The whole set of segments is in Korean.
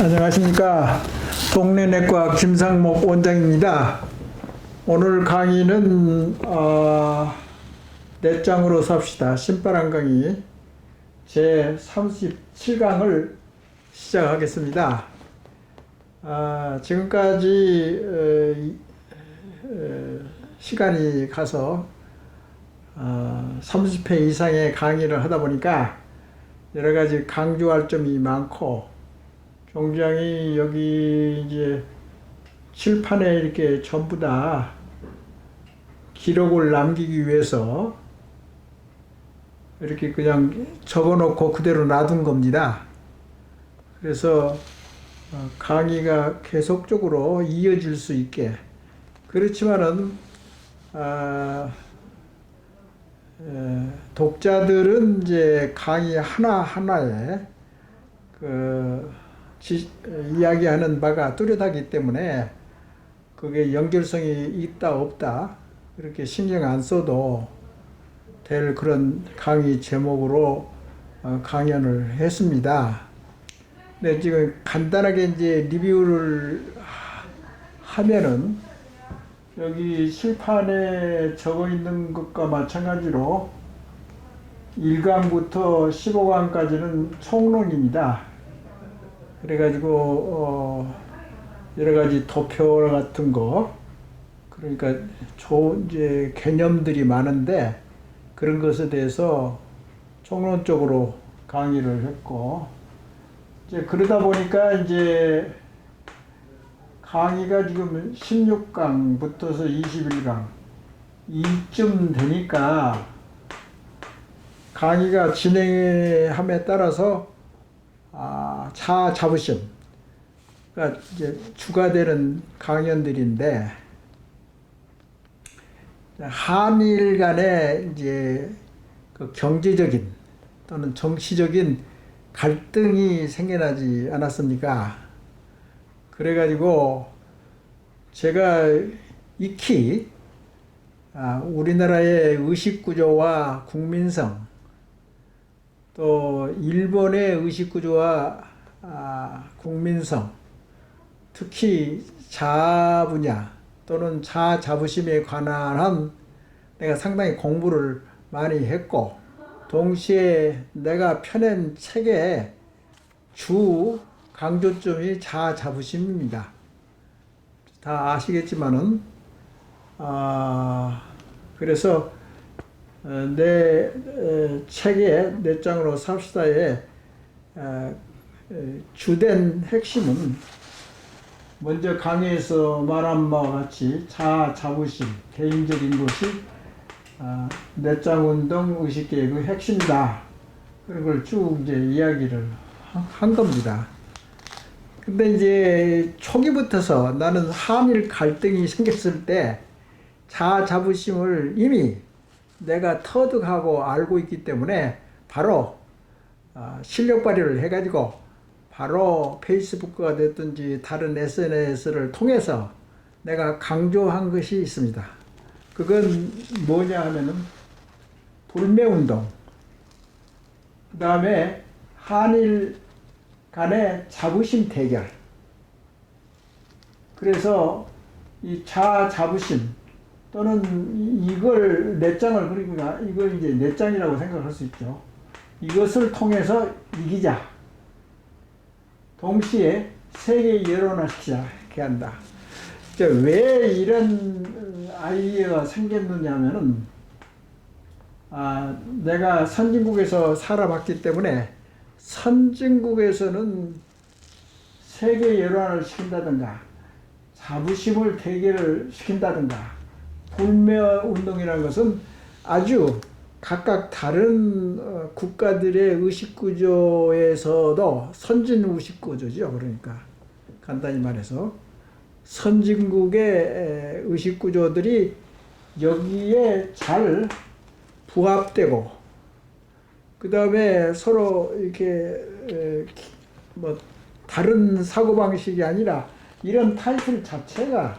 안녕하십니까. 동네내과 김상목 원장입니다. 오늘 강의는 어, 내장으로 삽시다. 신바람 강의 제 37강을 시작하겠습니다. 아, 지금까지 어, 이- 어, 시간이 가서 어, 30회 이상의 강의를 하다 보니까 여러 가지 강조할 점이 많고 굉장히 여기 이제 칠판에 이렇게 전부 다 기록을 남기기 위해서 이렇게 그냥 적어놓고 그대로 놔둔 겁니다. 그래서 어, 강의가 계속적으로 이어질 수 있게 그렇지만은 아, 에, 독자들은 이제 강의 하나 하나에 그 지, 이야기하는 바가 뚜렷하기 때문에 그게 연결성이 있다 없다 이렇게 신경 안 써도 될 그런 강의 제목으로 어, 강연을 했습니다. 네, 지금 간단하게 이제 리뷰를 하- 하면은 여기 실판에 적어 있는 것과 마찬가지로 1강부터 15강까지는 총론입니다. 그래가지고 어 여러 가지 도표 같은 거 그러니까 좋은 이제 개념들이 많은데 그런 것에 대해서 총론적으로 강의를 했고 이제 그러다 보니까 이제 강의가 지금 16강부터서 21강 이쯤 되니까 강의가 진행함에 따라서 아, 차 자부심. 그러니까 이제 주가 되는 강연들인데 한일 간의 이제 그 경제적인 또는 정치적인 갈등이 생겨나지 않았습니까? 그래가지고 제가 익히 아, 우리나라의 의식 구조와 국민성 또 일본의 의식 구조와 아, 국민성, 특히 자아 분야 또는 자아 자부심에 관한 내가 상당히 공부를 많이 했고 동시에 내가 펴낸 책의 주 강조점이 자아 자부심입니다. 다 아시겠지만은 아 그래서 어, 내 에, 책의 내 장으로 삽시다의 어, 에, 주된 핵심은 먼저 강의에서 말한 바와 같이 자아 자부심 개인적인 것이 아, 내장 운동 의식 계획의 핵심이다. 그런 걸 쭉 이제 이야기를 하- 한 겁니다. 근데 이제 초기부터서 나는 한일 갈등이 생겼을 때 자아 자부심을 이미 내가 터득하고 알고 있기 때문에 바로 아, 실력 발휘를 해가지고 바로 페이스북가 됐든지 다른 SNS를 통해서 내가 강조한 것이 있습니다. 그건 뭐냐 하면은 불매운동, 그 다음에 한일 간의 자부심 대결. 그래서 이 자아 자부심 또는 이- 이걸 내장을 그리거나 이걸 이제 내장이라고 생각할 수 있죠. 이것을 통해서 이기자. 동시에 세계 여론화시키자 이렇게 한다. 왜 이런 어, 아이디어가 생겼느냐면은 아 내가 선진국에서 살아봤기 때문에 선진국에서는 세계 여론을 시킨다든가 자부심을 대결을 시킨다든가 불매 운동이라는 것은 아주 각각 다른 어, 국가들의 의식 구조에서도 선진 의식 구조죠. 그러니까 간단히 말해서 선진국의 에, 의식 구조들이 여기에 잘 부합되고 그 다음에 서로 이렇게 뭐 다른 사고 방식이 아니라 이런 타이틀 자체가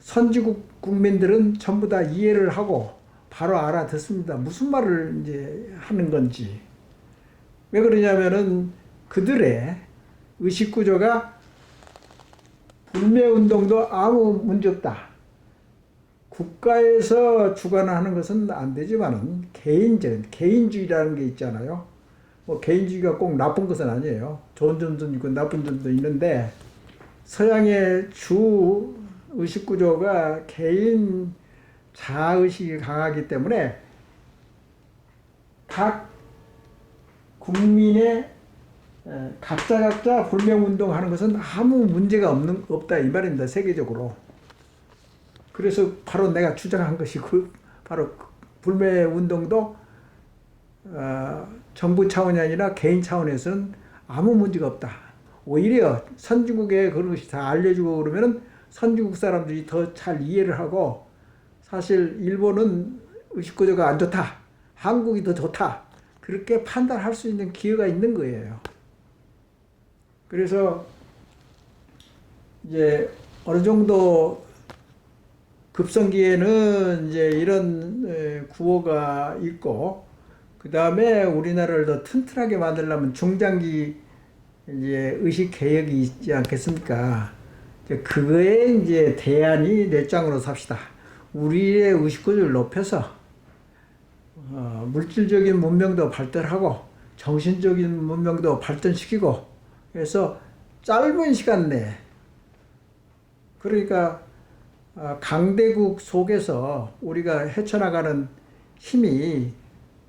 선진국 국민들은 전부 다 이해를 하고 바로 알아듣습니다. 무슨 말을 이제 하는 건지. 왜 그러냐면은 그들의 의식 구조가 불매 운동도 아무 문제 없다. 국가에서 주관하는 것은 안 되지만은 개인적 개인주의라는 게 있잖아요. 뭐 개인주의가 꼭 나쁜 것은 아니에요. 좋은 점도 있고 나쁜 점도 있는데 서양의 주 의식 구조가 개인 자아 의식이 강하기 때문에 각 국민의 에, 각자 각자 불명 운동하는 것은 아무 문제가 없는 없다 이 말입니다 세계적으로. 그래서 바로 내가 주장한 것이 그 바로 그 불매 운동도 어, 정부 차원이 아니라 개인 차원에서는 아무 문제가 없다. 오히려 선진국에 그런 것이 다 알려주고 그러면은 선진국 사람들이 더 잘 이해를 하고 사실 일본은 의식구조가 안 좋다. 한국이 더 좋다. 그렇게 판단할 수 있는 기회가 있는 거예요. 그래서 이제 어느 정도 급성기에는 이제 이런 에, 구호가 있고 그 다음에 우리나라를 더 튼튼하게 만들려면 중장기 이제 의식 개혁이 있지 않겠습니까? 그거에 이제 대안이 넷장으로 삽시다. 우리의 의식 구조를 높여서 어, 물질적인 문명도 발달하고 정신적인 문명도 발전시키고 그래서 짧은 시간 내에 그러니까 어, 강대국 속에서 우리가 헤쳐나가는 힘이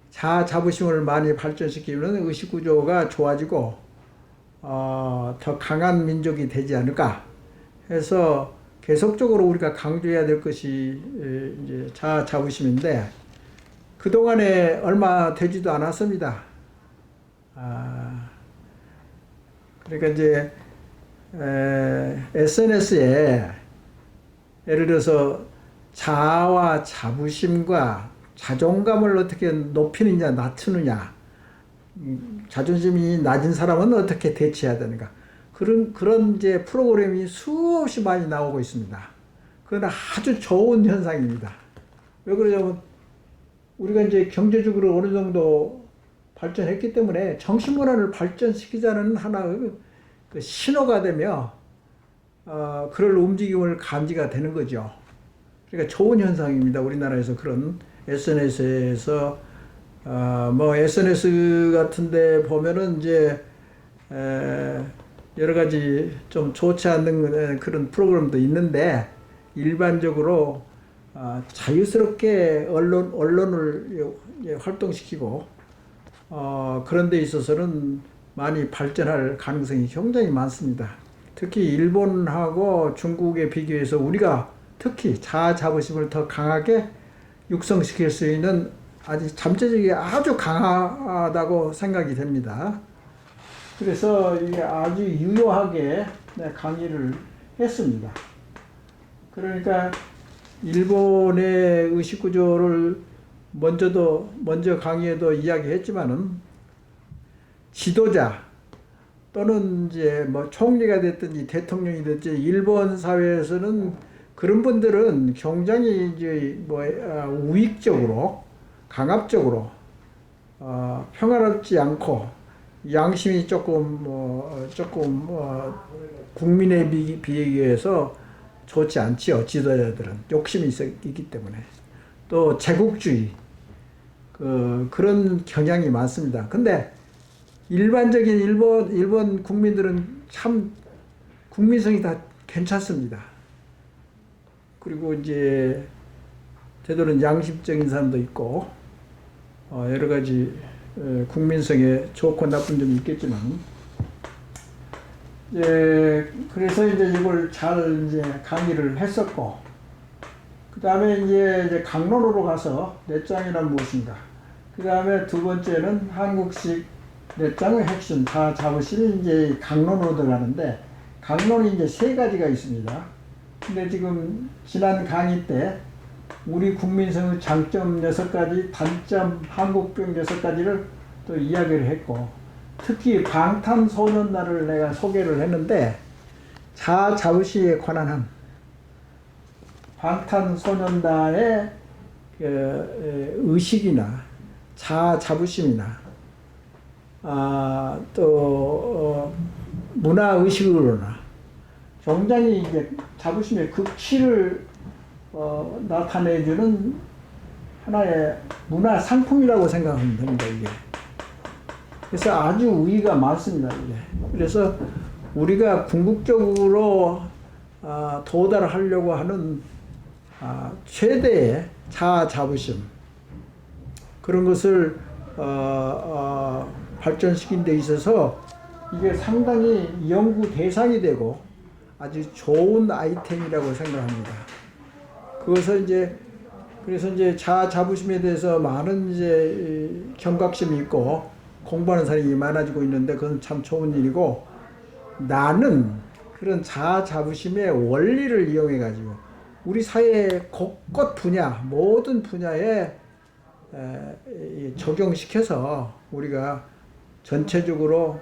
자아 자부심을 많이 발전시키면 의식 구조가 좋아지고 어, 더 강한 민족이 되지 않을까 해서 계속적으로 우리가 강조해야 될 것이 에, 이제 자아 자부심인데 그 동안에 얼마 되지도 않았습니다. 아, 그러니까 이제 SNS에 예를 들어서 자아와 자부심과 자존감을 어떻게 높이느냐 낮추느냐 음, 자존심이 낮은 사람은 어떻게 대처해야 되는가 그런 그런 이제 프로그램이 수없이 많이 나오고 있습니다. 그건 아주 좋은 현상입니다. 왜 그러냐면 우리가 이제 경제적으로 어느 정도 발전했기 때문에 정신문화를 발전시키자는 하나의 그 신호가 되며 어, 그럴 움직임을 감지가 되는 거죠. 그러니까 좋은 현상입니다. 우리나라에서 그런 SNS에서 어, 뭐 SNS 같은데 보면은 이제 에, 여러 가지 좀 좋지 않는 그런 프로그램도 있는데 일반적으로 어, 자유스럽게 언론 언론을 활동시키고 어, 그런 데 있어서는 많이 발전할 가능성이 굉장히 많습니다. 특히 일본하고 중국에 비교해서 우리가 특히 자아 자부심을 더 강하게 육성시킬 수 있는 아주 잠재력이 아주 강하다고 생각이 됩니다. 그래서 이게 아주 유효하게 네, 강의를 했습니다. 그러니까 일본의 의식 구조를 먼저도 먼저 강의에도 이야기했지만은 지도자 또는 이제 뭐 총리가 됐든지 대통령이 됐든지 일본 사회에서는 그런 분들은 굉장히 이제 뭐 아, 우익적으로 강압적으로 어, 평화롭지 않고 양심이 조금 뭐 조금 어, 국민에 비, 비교해서 좋지 않지요 지도자들은 욕심이 있, 있기 때문에 또 제국주의 그 그런 경향이 많습니다. 근데 일반적인 일본 일본 국민들은 참 국민성이 다 괜찮습니다. 그리고 이제 되도록 양심적인 사람도 있고 어, 여러 가지 어, 국민성에 좋고 나쁜 점이 있겠지만 이제 그래서 이제 이걸 잘 이제 강의를 했었고 그 다음에 이제, 이제 강론으로 가서 내장이란 무엇인가 그 다음에 두 번째는 한국식 내장의 핵심 다 잡으시면 이제 강론으로 들어가는데 강론이 이제 세 가지가 있습니다. 근데 지금 지난 강의 때 우리 국민성의 장점 여섯 가지, 단점 한국병 여섯 가지를 또 이야기를 했고 특히 방탄소년단을 내가 소개를 했는데 자자부시에 관한 한 방탄소년단의 에, 에, 의식이나 자아 자부심이나 아, 또 어, 문화 의식으로나 굉장히 이제 자부심의 극치를 어, 나타내주는 하나의 문화 상품이라고 생각하면 됩니다 이게. 그래서 아주 우위가 많습니다 이게. 그래서 우리가 궁극적으로 아, 도달하려고 하는 아, 최대의 자아 자부심 그런 것을 어, 어, 발전시킨 데 있어서 이게 상당히 연구 대상이 되고 아주 좋은 아이템이라고 생각합니다. 그것을 이제 그래서 이제 자아 자부심에 대해서 많은 이제 이 경각심이 있고 공부하는 사람이 많아지고 있는데 그건 참 좋은 일이고 나는 그런 자아 자부심의 원리를 이용해 가지고 우리 사회 곳곳 분야 모든 분야에 적용시켜서 우리가 전체적으로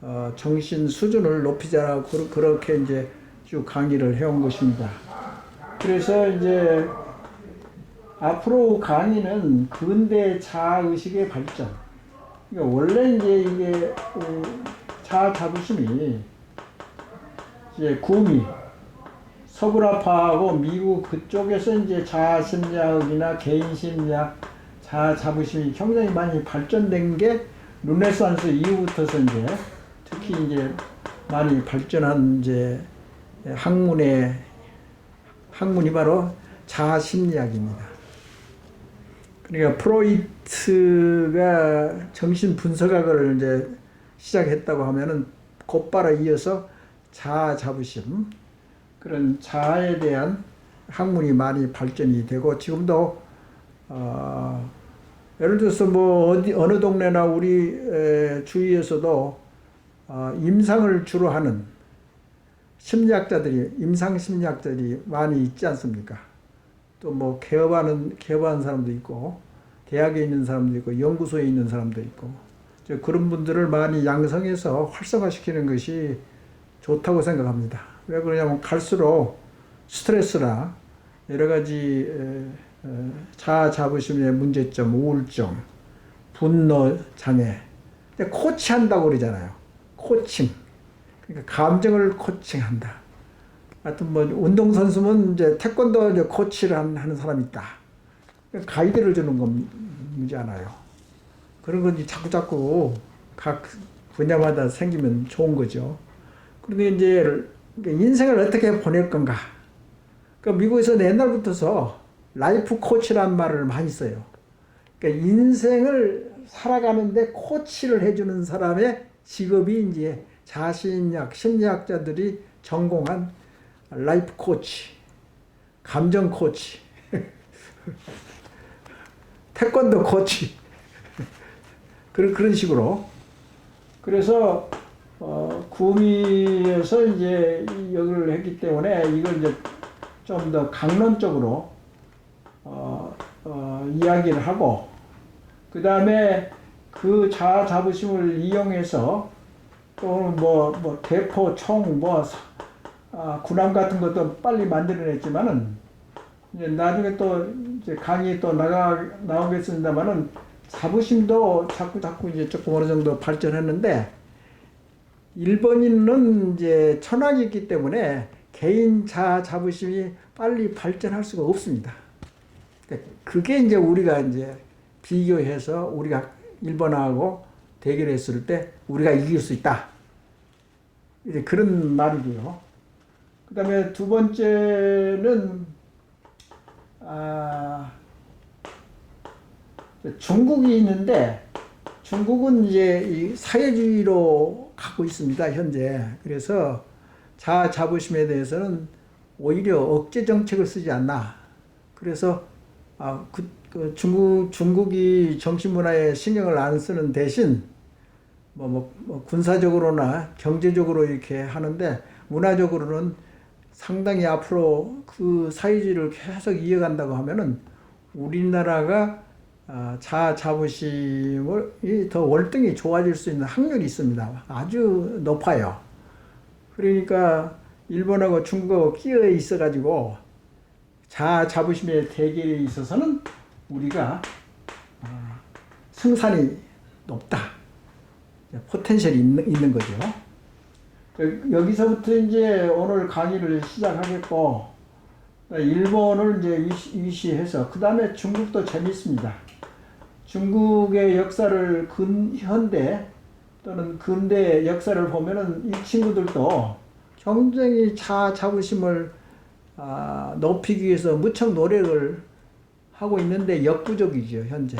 어, 정신 수준을 높이자라고 그렇게 이제 쭉 강의를 해온 것입니다. 그래서 이제 앞으로 강의는 근대 자아 의식의 발전. 그러니까 원래 이제 이게 어, 자아 자부심이 이제 구미 서구라파하고 미국 그쪽에서 이제 자아 심리학이나 개인 심리학, 자아 자부심이 굉장히 많이 발전된 게 르네상스 이후부터서 이제 특히 이제 많이 발전한 이제 학문의 학문이 바로 자아 심리학입니다. 그러니까 프로이트가 정신 분석학을 이제 시작했다고 하면은 곧바로 이어서 자아 자부심 그런 자아에 대한 학문이 많이 발전이 되고 지금도 어, 예를 들어서 뭐 어디 어느 동네나 우리 에, 주위에서도 어, 임상을 주로 하는 심리학자들이 임상 심리학자들이 많이 있지 않습니까? 또 뭐 개업하는 개업하는 사람도 있고 대학에 있는 사람도 있고 연구소에 있는 사람도 있고 그런 분들을 많이 양성해서 활성화시키는 것이 좋다고 생각합니다. 왜 그러냐면 갈수록 스트레스나 여러 가지 자아 자부심의 문제점, 우울증, 분노 장애, 근데 코치한다고 그러잖아요. 코칭. 그러니까 감정을 코칭한다. 하여튼 뭐 운동 선수면 이제 태권도 이제 코치를 한- 하는 사람이 있다. 그러니까 가이드를 주는 거잖아요. 그런 건지 자꾸 자꾸 각 분야마다 생기면 좋은 거죠. 그런데 이제 그러니까 인생을 어떻게 보낼 건가? 그러니까 미국에서 옛날부터서 라이프 코치란 말을 많이 써요. 그러니까 인생을 살아가는데 코치를 해주는 사람의 직업이 이제 자신약 심리학자들이 전공한 라이프 코치, 감정 코치, 태권도 코치 그런 그런 식으로 그래서 어, 구미에서 이제 이 역을 했기 때문에 이걸 이제 좀 더 강론 적으로 어, 어, 이야기를 하고 그 다음에 그 자아 자부심을 이용해서 또는 뭐, 뭐 대포, 총, 뭐 아, 군함 같은 것도 빨리 만들어냈지만은 이제 나중에 또 이제 강의 또 나가 나오겠습니다만은 자부심도 자꾸 자꾸 이제 조금 어느 정도 발전했는데 일본인은 이제 천황이 있기 때문에 개인 자아 자부심이 빨리 발전할 수가 없습니다. 그게 이제 우리가 이제 비교해서 우리가 일본하고 대결했을 때 우리가 이길 수 있다. 이제 그런 말이고요. 그 다음에 두 번째는, 아, 중국이 있는데, 중국은 이제 이 사회주의로 가고 있습니다, 현재. 그래서 자아 자부심에 대해서는 오히려 억제 정책을 쓰지 않나. 그래서, 아, 그, 그 중국, 중국이 정신문화에 신경을 안 쓰는 대신, 뭐, 뭐, 뭐 군사적으로나 경제적으로 이렇게 하는데, 문화적으로는 상당히 앞으로 그 사회주의를 계속 이어간다고 하면은 우리나라가 아, 자아 자부심이 더 월등히 좋아질 수 있는 확률이 있습니다. 아주 높아요. 그러니까 일본하고 중국하고 끼어 있어가지고 자아 자부심의 대결에 있어서는 우리가 아, 생산이 높다. 포텐셜이 있는, 있는 거죠. 그, 여기서부터 이제 오늘 강의를 시작하겠고, 일본을 이제 위시, 위시해서, 그 다음에 중국도 재밌습니다. 중국의 역사를 근 현대 또는 근대 역사를 보면은 이 친구들도 굉장히 자 자부심을 아, 높이기 위해서 무척 노력을 하고 있는데 역부족이죠 현재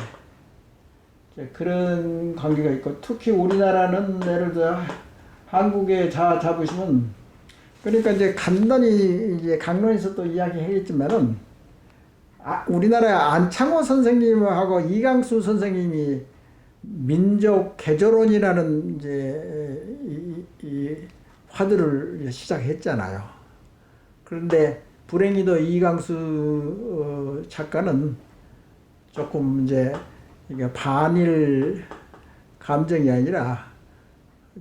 그런 관계가 있고 특히 우리나라는 예를 들어 한국의 자 자부심은 그러니까 이제 간단히 이제 강론에서 또 이야기 했지만은 아, 우리나라의 안창호 선생님하고 이강수 선생님이 민족 개조론이라는 이제 이, 이 화두를 시작했잖아요. 그런데 불행히도 이강수 어, 작가는 조금 이제 반일 감정이 아니라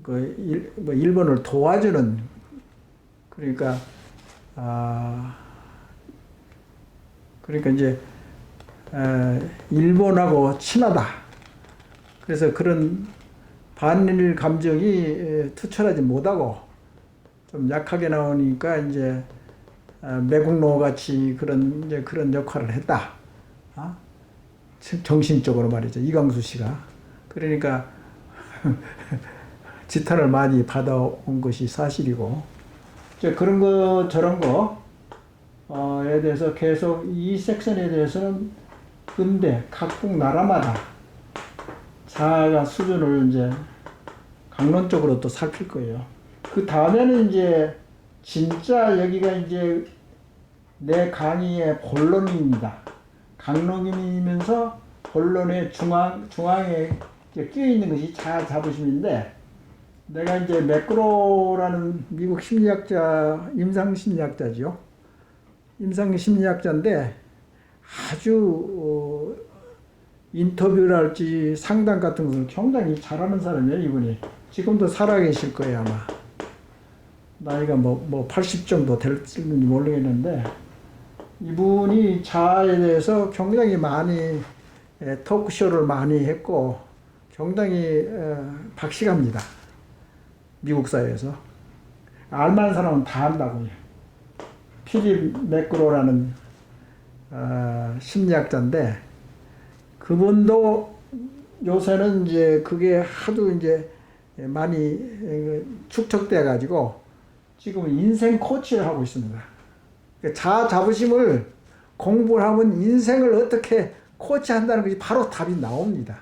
그 일, 뭐 일본을 도와주는 그러니까 아 그러니까 이제 에, 일본하고 친하다. 그래서 그런 반일 감정이 에, 투철하지 못하고 좀 약하게 나오니까 이제 어, 매국노 같이 그런 이제 그런 역할을 했다. 아? 정신적으로 말이죠. 이광수 씨가. 그러니까 지탄을 많이 받아온 것이 사실이고 이제 그런 거 저런 거에 대해서 계속 이 섹션에 대해서는 근대 각국 나라마다 자아 수준을 이제 강론적으로 또 살필 거예요. 그 다음에는 이제 진짜 여기가 이제 내 강의의 본론입니다. 강론이면서 본론의 중앙 중앙에 끼어 있는 것이 자아 자부심인데 내가 이제 매크로라는 미국 심리학자 임상 심리학자죠. 임상 심리학자인데 아주 어, 인터뷰랄지 상담 같은 것을 굉장히 잘하는 사람이에요 이분이. 지금도 살아계실 거예요 아마. 나이가 뭐, 뭐 80 정도 될지 모르겠는데, 이분이 자아에 대해서 굉장히 많이, 에, 토크쇼를 많이 했고, 굉장히, 에, 박식합니다. 미국 사회에서. 알만한 사람은 다 안다고요. 피립 매크로라는, 어, 심리학자인데, 그분도 요새는 이제 그게 하도 이제 많이 축적돼 가지고 지금 인생 코치를 하고 있습니다. 자아 자부심을 공부를 하면 인생을 어떻게 코치한다는 것이 바로 답이 나옵니다.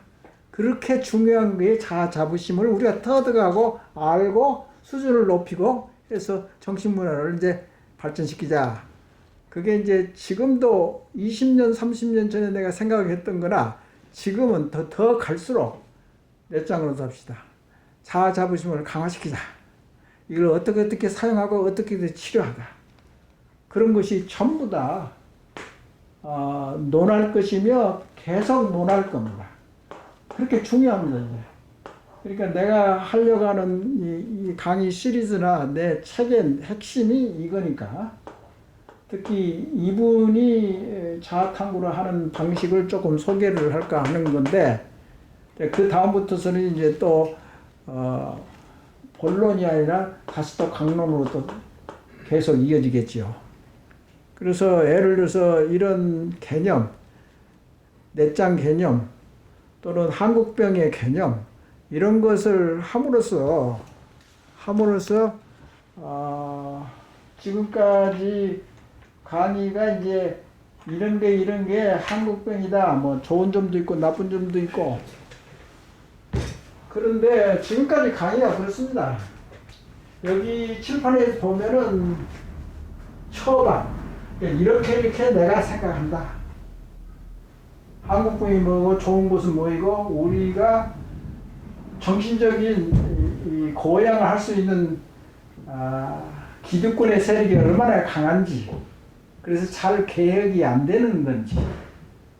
그렇게 중요한 게 자아 자부심을 우리가 터득하고 알고 수준을 높이고 해서 정신문화를 이제 발전시키자. 그게 이제 지금도 20년, 30년 전에 내가 생각했던 거나 지금은 더, 더 갈수록 몇 장으로 삽시다. 자아 자부심을 강화시키자. 이걸 어떻게 어떻게 사용하고 어떻게 치료하다. 그런 것이 전부 다 어, 논할 것이며 계속 논할 겁니다. 그렇게 중요합니다. 그러니까 내가 하려고 하는 이, 이 강의 시리즈나 내 책의 핵심이 이거니까 특히 이분이 자아 탐구를 하는 방식을 조금 소개를 할까 하는 건데 그 다음부터서는 이제 또 어, 본론이 아니라 다시 또 강론으로 또 계속 이어지겠지요. 그래서 예를 들어서 이런 개념, 내장 개념 또는 한국병의 개념 이런 것을 함으로써 함으로써 어, 지금까지 강의가 이제 이런 게 이런 게 한국병이다 뭐 좋은 점도 있고 나쁜 점도 있고 그런데 지금까지 강의가 그렇습니다. 여기 칠판에 보면은 처방 이렇게 이렇게 내가 생각한다. 한국분이 뭐고 좋은 곳은 뭐이고 우리가 정신적인 고양을 할 수 있는 아, 기득권의 세력이 얼마나 강한지 그래서 잘 개혁이 안 되는 건지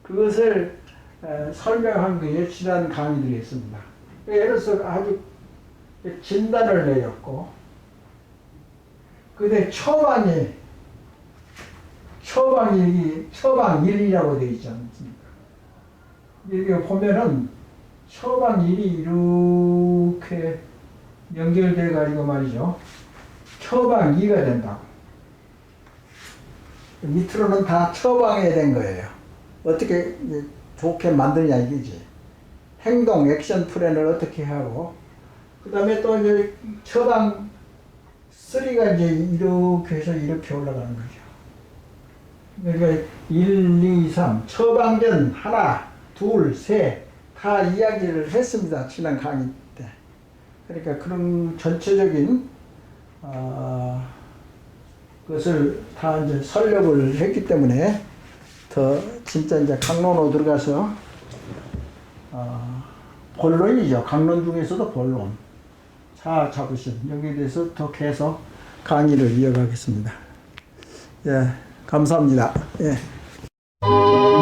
그것을 에, 설명한 거에 지난 강의들이 있습니다. 예를 들어서 아주 진단을 내렸고, 근데 처방이, 처방이, 처방 1이라고 되어 있지 않습니까? 여기 보면은 처방 일이 이렇게 연결돼 가지고 말이죠. 처방 2가 된다고. 밑으로는 다 처방해야 된 거예요. 어떻게 좋게 만드냐 이거지. 행동 액션 플랜을 어떻게 하고 그 다음에 또 이제 처방 3가 이제 이렇게 해서 이렇게 올라가는 거죠. 그러니까 1, 2, 3 처방전 하나, 둘, 셋 다 이야기를 했습니다. 지난 강의 때. 그러니까 그런 전체적인 어, 그것을 다 이제 설력을 했기 때문에 더 진짜 이제 강론으로 들어가서 어, 본론이죠. 강론 중에서도 본론. 자 잡으신 여기에 대해서 더 계속 강의를 이어가겠습니다. 예, 감사합니다. 예.